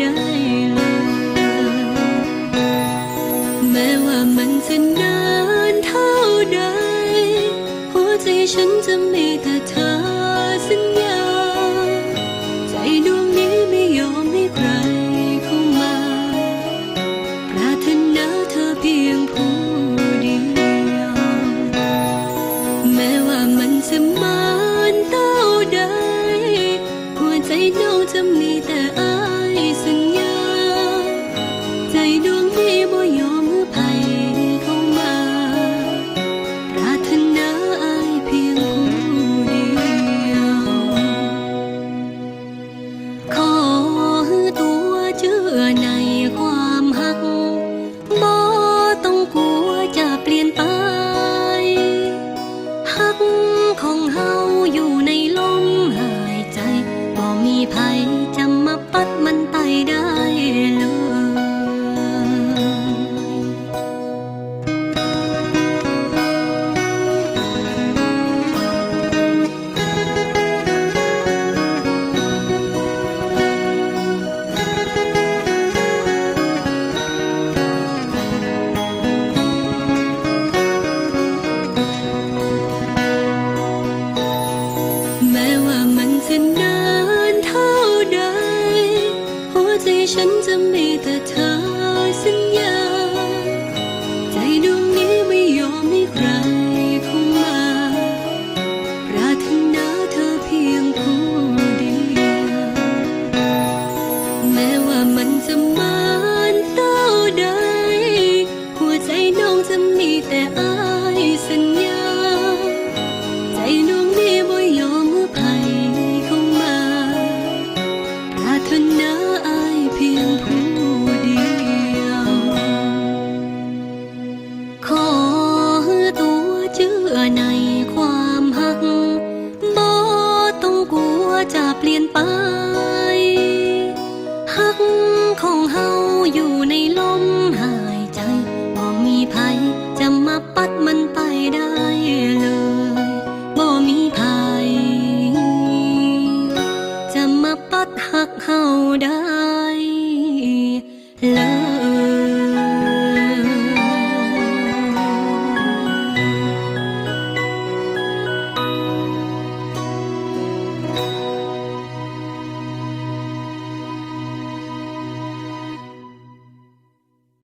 ได้เลย แม้ว่ามันจะนานเท่าใด หัวใจฉันจะมีแต่เธอสัญญา ใจดวงนี้ไม่ยอมให้ใครเข้ามา ปรารถนาเธอเพียงผู้เดียว แม้ว่ามันจะมา ฉันจะมีแต่เธอสัญญา ใจดวงนี้ไม่ยอมให้ใครเข้ามา ปรารถนาเธอเพียงผู้เดียว แม้ว่ามันจะมานเท่าใด หัวใจน้องจะมีแต่ liên